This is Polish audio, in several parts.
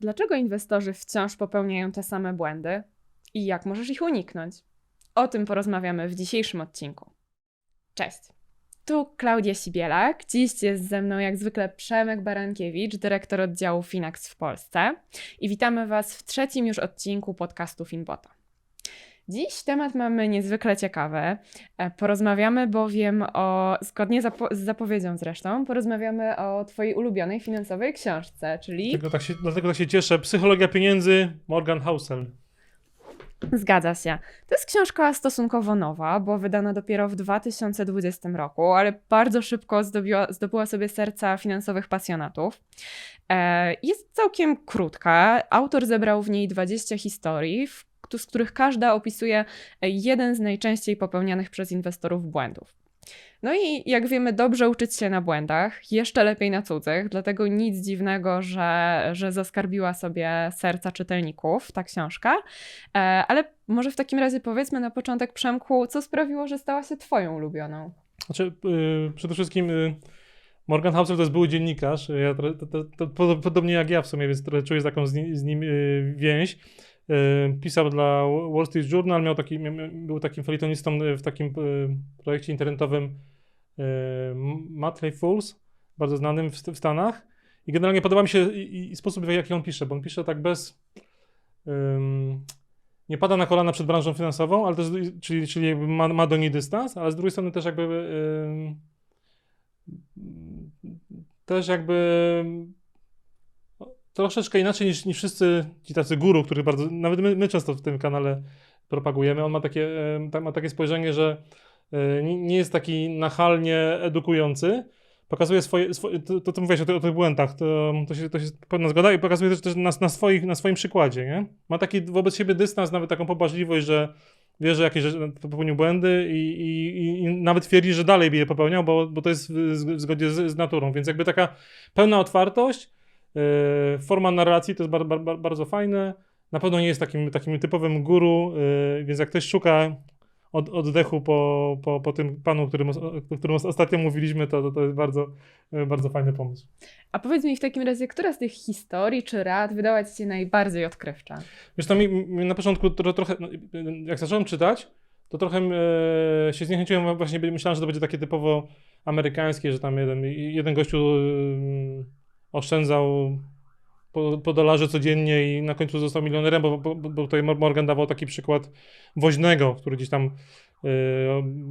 Dlaczego inwestorzy wciąż popełniają te same błędy i jak możesz ich uniknąć? O tym porozmawiamy w dzisiejszym odcinku. Cześć! Tu Klaudia Sibielak. Dziś jest ze mną jak zwykle Przemek Barankiewicz, dyrektor oddziału Finax w Polsce. I witamy Was w trzecim już odcinku podcastu Finbota. Dziś temat mamy niezwykle ciekawy. E, Porozmawiamy bowiem o, zgodnie zapo- z zapowiedzią zresztą, porozmawiamy o Twojej ulubionej finansowej książce, czyli Dlatego tak, się, dlatego tak się cieszę. Psychologia pieniędzy Morgan Housel. Zgadza się. To jest książka stosunkowo nowa, bo wydana dopiero w 2020 roku, ale bardzo szybko zdobiła, zdobyła sobie serca finansowych pasjonatów. E, jest całkiem krótka. Autor zebrał w niej 20 historii, w, z których każda opisuje jeden z najczęściej popełnianych przez inwestorów błędów. No i jak wiemy, dobrze uczyć się na błędach, jeszcze lepiej na cudzych, dlatego nic dziwnego, że, że zaskarbiła sobie serca czytelników ta książka. E, ale może w takim razie powiedzmy na początek, Przemku, co sprawiło, że stała się Twoją ulubioną? Znaczy, yy, przede wszystkim yy, Morgan Housel to jest były dziennikarz. Ja to, to, to, to, pod- podobnie jak ja w sumie, więc trochę czuję taką z, ni- z nim yy, więź. Yy, pisał dla Wall Street Journal, miał taki, był takim felietonistą w takim yy, projekcie internetowym Motley Fools, bardzo znanym w, Stanach. I generalnie podoba mi się i, i sposób, w jaki on pisze, bo on pisze tak bez. ym, nie pada na kolana przed branżą finansową, ale też, czyli, czyli ma, ma do niej dystans, ale z drugiej strony też jakby ym, też jakby troszeczkę inaczej niż, niż wszyscy ci tacy guru, których bardzo, nawet my, my często w tym kanale propagujemy. On ma takie, tak- ma takie spojrzenie, że y, nie jest taki nachalnie edukujący, pokazuje swoje, swoje to, to, to mówiłeś o, o tych błędach, to, to, się, to się pełna zgoda i pokazuje też, też na, na, swoich, na swoim przykładzie, nie? Ma taki wobec siebie dystans, nawet taką pobłażliwość, że wie, że jakieś rzeczy popełnił błędy i, i, i, nawet twierdzi, że dalej by je popełniał, bo, bo to jest w, zgodzie z, z naturą, więc jakby taka pełna otwartość, forma narracji to jest bar, bar, bar, bardzo fajne, na pewno nie jest takim, takim typowym guru, yy, więc jak ktoś szuka od, oddechu po, po, po tym panu, o którym, o którym ostatnio mówiliśmy, to, to, to jest bardzo, yy, bardzo fajny pomysł. A powiedz mi w takim razie, która z tych historii czy rad wydała Ci się najbardziej odkrywcza? Wiesz, to mi, mi na początku tro, trochę, no, jak zacząłem czytać, to trochę e, się zniechęciłem, właśnie myślałem, że to będzie takie typowo amerykańskie, że tam jeden, jeden gościu e, oszczędzał po, po dolarze codziennie i na końcu został milionerem, bo, bo, bo tutaj Morgan dawał taki przykład woźnego, który gdzieś tam e,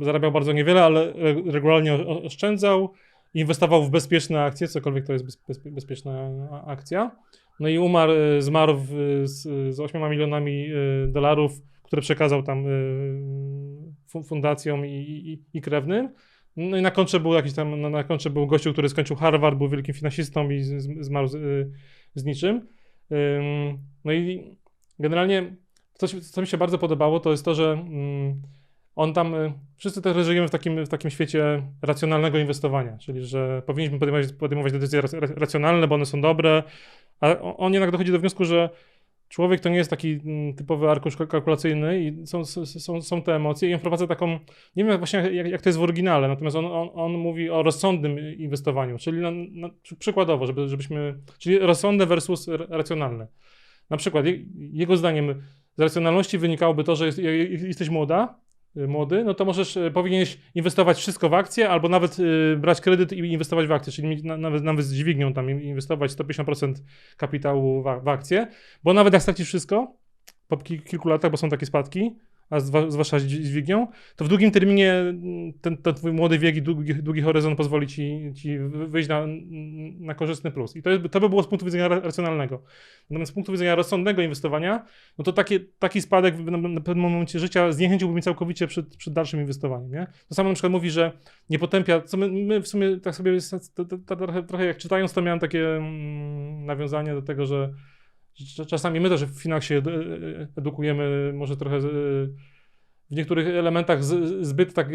zarabiał bardzo niewiele, ale re- regularnie oszczędzał, inwestował w bezpieczne akcje, cokolwiek to jest bez, bez, bezpieczna akcja. No i umarł, e, zmarł w, z, z 8 milionami e, dolarów, które przekazał tam fu- fundacjom i, i, i krewnym. No i na kontrze był jakiś tam, na, na kontrze był gościu, który skończył Harvard, był wielkim finansistą i z, zmarł z, e, z niczym. Ym, No i generalnie co, się- co mi się bardzo podobało, to jest to, że mm, on tam, y, wszyscy też żyjemy w takim, w takim świecie racjonalnego inwestowania, czyli że powinniśmy podejmować, podejmować decyzje rac- ra- racjonalne, bo one są dobre, a on jednak dochodzi do wniosku, że człowiek to nie jest taki mm, typowy arkusz kalk- kalkulacyjny i są, są, są, te emocje i on wprowadza taką, nie wiem właśnie jak, jak to jest w oryginale, natomiast on, on, on mówi o rozsądnym inwestowaniu, czyli na, na, przy- przykładowo, żeby, żebyśmy, czyli rozsądne versus racjonalne. Na przykład je, jego zdaniem z racjonalności wynikałoby to, że jest, jesteś młoda, młody, no to możesz, y, powinieneś inwestować wszystko w akcje, albo nawet y, brać kredyt i inwestować w akcje, czyli nawet, nawet z dźwignią tam in- inwestować 150% kapitału w, akcje, bo nawet jak stracisz wszystko po ki- kilku latach, bo są takie spadki, a zwłaszcza z dź- dźwignią, to w długim terminie mm, ten, ten twój młody wiek i długi, długi horyzont pozwoli ci, ci wyjść na, na korzystny plus. I to, jest, to by było z punktu widzenia ra- racjonalnego. Natomiast z punktu widzenia rozsądnego inwestowania, no to taki spadek na, na pewnym momencie życia zniechęciłby mnie całkowicie przed, przed dalszym inwestowaniem. Nie? To samo na przykład mówi, że nie potępia, co my, my w sumie tak sobie to, to, to, trochę, trochę jak czytając, to miałem takie mm, nawiązanie do tego, że czasami my też w Finaxie edu- edukujemy może trochę e, w niektórych elementach zbyt tak e,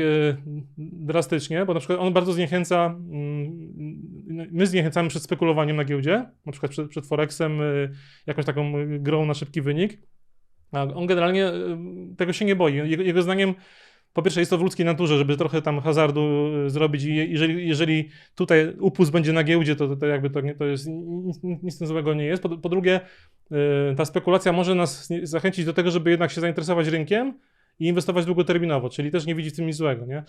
drastycznie, bo na przykład on bardzo zniechęca, mm, my zniechęcamy przed spekulowaniem na giełdzie, na przykład przed, przed Forexem, e, jakąś taką grą na szybki wynik, a on generalnie e, tego się nie boi. Jego, zdaniem po pierwsze jest to w ludzkiej naturze, żeby trochę tam hazardu zrobić i je- jeżeli, jeżeli tutaj upust będzie na giełdzie, to, to jakby to, to jest nic, nic, złego nie jest. Po, po drugie, ta spekulacja może nas zachęcić do tego, żeby jednak się zainteresować rynkiem i inwestować długoterminowo, czyli też nie widzi w tym nic złego, nie?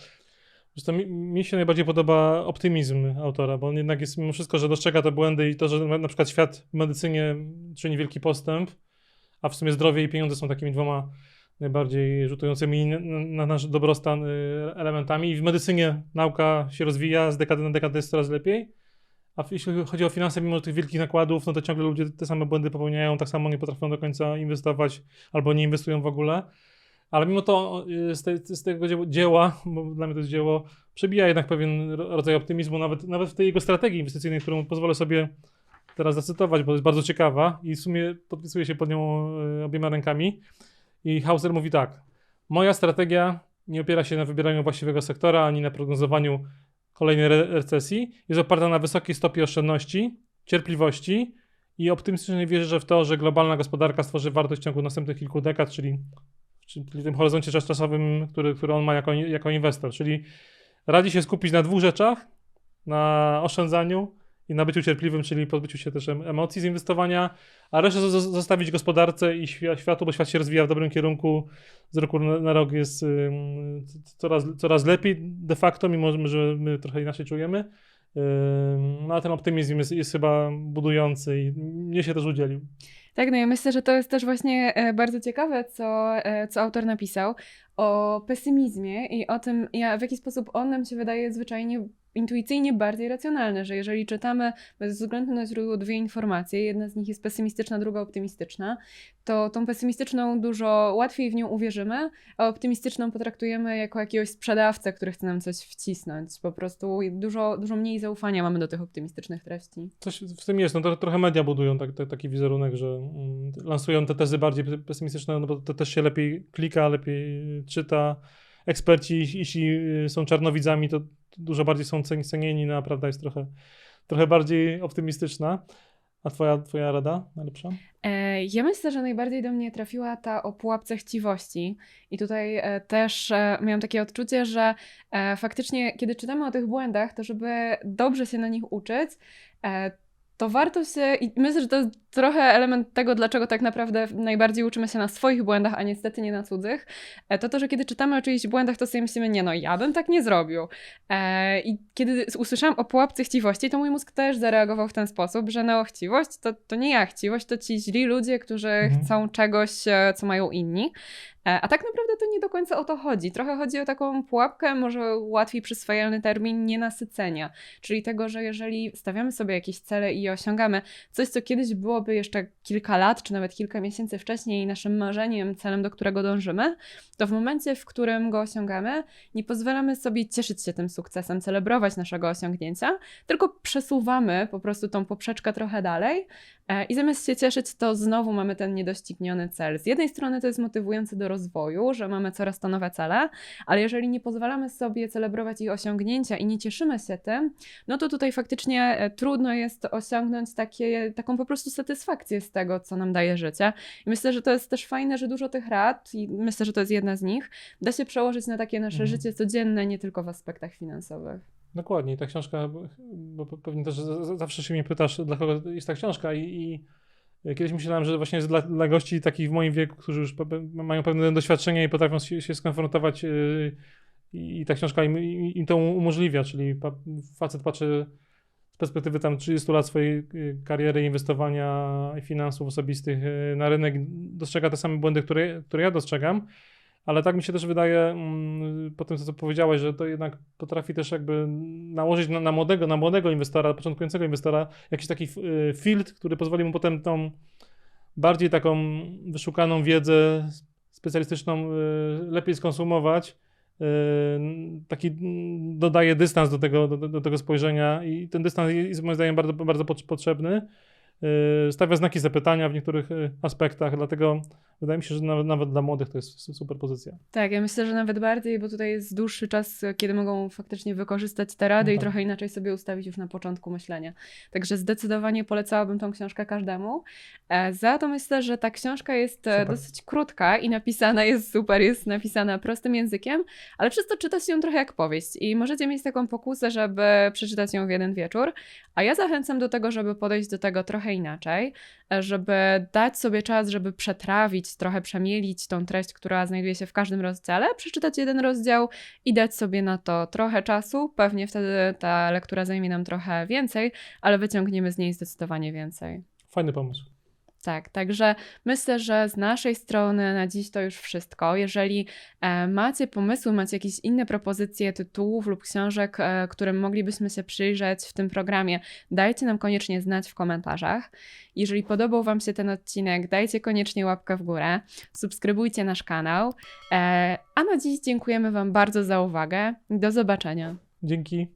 Zresztą mi, mi się najbardziej podoba optymizm autora, bo on jednak jest mimo wszystko, że dostrzega te błędy i to, że na przykład świat w medycynie czyni wielki postęp, a w sumie zdrowie i pieniądze są takimi dwoma najbardziej rzutującymi na, na nasz dobrostan y, elementami. I w medycynie nauka się rozwija, z dekady na dekadę jest coraz lepiej. A jeśli chodzi o finanse, mimo tych wielkich nakładów, no to ciągle ludzie te same błędy popełniają, tak samo nie potrafią do końca inwestować albo nie inwestują w ogóle. Ale mimo to y, z, te, z tego dzieł- dzieła, bo dla mnie to jest dzieło, przebija jednak pewien ro- rodzaj optymizmu, nawet, nawet w tej jego strategii inwestycyjnej, którą pozwolę sobie teraz zacytować, bo jest bardzo ciekawa i w sumie podpisuję się pod nią y, obiema rękami. I Hauser mówi tak: Moja strategia nie opiera się na wybieraniu właściwego sektora ani na prognozowaniu kolejnej re- recesji. Jest oparta na wysokiej stopie oszczędności, cierpliwości i optymistycznie wierzę w to, że globalna gospodarka stworzy wartość w ciągu następnych kilku dekad, czyli, czyli tym horyzoncie czas- czasowym, który, który on ma jako, jako inwestor. Czyli radzi się skupić na dwóch rzeczach: na oszczędzaniu i na byciu cierpliwym, czyli pozbyciu się też em- emocji z inwestowania, a resztę zo- zo- zostawić gospodarce i świa- światu, bo świat się rozwija w dobrym kierunku. Z roku na, rok jest coraz, coraz lepiej de facto, mimo że my trochę inaczej czujemy. No a ten optymizm jest, jest chyba budujący i mnie się też udzielił. Tak, no ja myślę, że to jest też właśnie e, bardzo ciekawe, co, e, co autor napisał o pesymizmie i o tym, ja, w jaki sposób on nam się wydaje zwyczajnie intuicyjnie bardziej racjonalny, że jeżeli czytamy bez względu na źródło dwie informacje, jedna z nich jest pesymistyczna, druga optymistyczna, to tą pesymistyczną dużo łatwiej w nią uwierzymy, a optymistyczną potraktujemy jako jakiegoś sprzedawcę, który chce nam coś wcisnąć. Po prostu dużo, dużo mniej zaufania mamy do tych optymistycznych treści. Coś w tym jest, no to, trochę media budują tak, tak, taki wizerunek, że mm, lansują te tezy bardziej pe- pesymistyczne, no bo to też się lepiej klika, lepiej czyta. Eksperci, jeśli y, są czarnowidzami, to dużo bardziej są cen- cenieni, no a prawda jest trochę, trochę bardziej optymistyczna. A twoja, twoja rada najlepsza? E, Ja myślę, że najbardziej do mnie trafiła ta o pułapce chciwości. I tutaj e, też e, miałam takie odczucie, że faktycznie, kiedy czytamy o tych błędach, to żeby dobrze się na nich uczyć, to warto się, i myślę, że to jest trochę element tego, dlaczego tak naprawdę najbardziej uczymy się na swoich błędach, a niestety nie na cudzych, e, to to, że kiedy czytamy o czyichś błędach, to sobie myślimy, nie no, ja bym tak nie zrobił. E, I kiedy usłyszałam o pułapce chciwości, to mój mózg też zareagował w ten sposób, że no chciwość to, to nie ja, chciwość to ci źli ludzie, którzy Mhm. chcą czegoś, e, co mają inni. A tak naprawdę to nie do końca o to chodzi. Trochę chodzi o taką pułapkę, może łatwiej przyswajalny termin nienasycenia. Czyli tego, że jeżeli stawiamy sobie jakieś cele i je osiągamy, coś, co kiedyś byłoby jeszcze kilka lat, czy nawet kilka miesięcy wcześniej naszym marzeniem, celem, do którego dążymy, to w momencie, w którym go osiągamy, nie pozwalamy sobie cieszyć się tym sukcesem, celebrować naszego osiągnięcia, tylko przesuwamy po prostu tą poprzeczkę trochę dalej i zamiast się cieszyć, to znowu mamy ten niedościgniony cel. Z jednej strony to jest motywujące do rozwoju, że mamy coraz to nowe cele, ale jeżeli nie pozwalamy sobie celebrować ich osiągnięcia i nie cieszymy się tym, no to tutaj faktycznie e, trudno jest osiągnąć takie, taką po prostu satysfakcję z tego, co nam daje życie. I myślę, że to jest też fajne, że dużo tych rad, i myślę, że to jest jedna z nich, da się przełożyć na takie nasze Mhm. życie codzienne, nie tylko w aspektach finansowych. Dokładnie, ta książka, bo pe- pewnie też zawsze się mnie pytasz, dla kogo jest ta książka i, i kiedyś myślałem, że właśnie jest dla, dla gości takich w moim wieku, którzy już mają pewne doświadczenie i potrafią się, się skonfrontować yy, i, ta książka im, im, to umożliwia, czyli facet patrzy z perspektywy tam 30 lat swojej yy, kariery, inwestowania i finansów osobistych yy, na rynek, dostrzega te same błędy, które, które ja dostrzegam, ale tak mi się też wydaje, mm, po tym co powiedziałeś, że to jednak potrafi też jakby nałożyć na, na młodego, na młodego inwestora, początkującego inwestora, jakiś taki y, filtr, który pozwoli mu potem tą bardziej taką wyszukaną wiedzę specjalistyczną y, lepiej skonsumować. Y, Taki dodaje dystans do tego, do, do tego spojrzenia i ten dystans jest moim zdaniem bardzo, bardzo pot- potrzebny. Y, stawia znaki zapytania w niektórych y, aspektach, dlatego wydaje mi się, że nawet, nawet dla młodych to jest su- super pozycja. Tak, ja myślę, że nawet bardziej, bo tutaj jest dłuższy czas, kiedy mogą faktycznie wykorzystać te rady No i tak. trochę inaczej sobie ustawić już na początku myślenia. Także zdecydowanie polecałabym tą książkę każdemu. E, Za to myślę, że ta książka jest e, Super. dosyć krótka i napisana jest super, jest napisana prostym językiem, ale przez to czyta się ją trochę jak powieść i możecie mieć taką pokusę, żeby przeczytać ją w jeden wieczór, a ja zachęcam do tego, żeby podejść do tego trochę inaczej, e, żeby dać sobie czas, żeby przetrawić, trochę przemielić tą treść, która znajduje się w każdym rozdziale, przeczytać jeden rozdział i dać sobie na to trochę czasu. Pewnie wtedy ta lektura zajmie nam trochę więcej, ale wyciągniemy z niej zdecydowanie więcej. Fajny pomysł. Tak, także myślę, że z naszej strony na dziś to już wszystko. Jeżeli e, macie pomysły, macie jakieś inne propozycje tytułów lub książek, e, którym moglibyśmy się przyjrzeć w tym programie, dajcie nam koniecznie znać w komentarzach. Jeżeli podobał Wam się ten odcinek, dajcie koniecznie łapkę w górę, subskrybujcie nasz kanał. E, a na dziś dziękujemy Wam bardzo za uwagę. Do zobaczenia. Dzięki.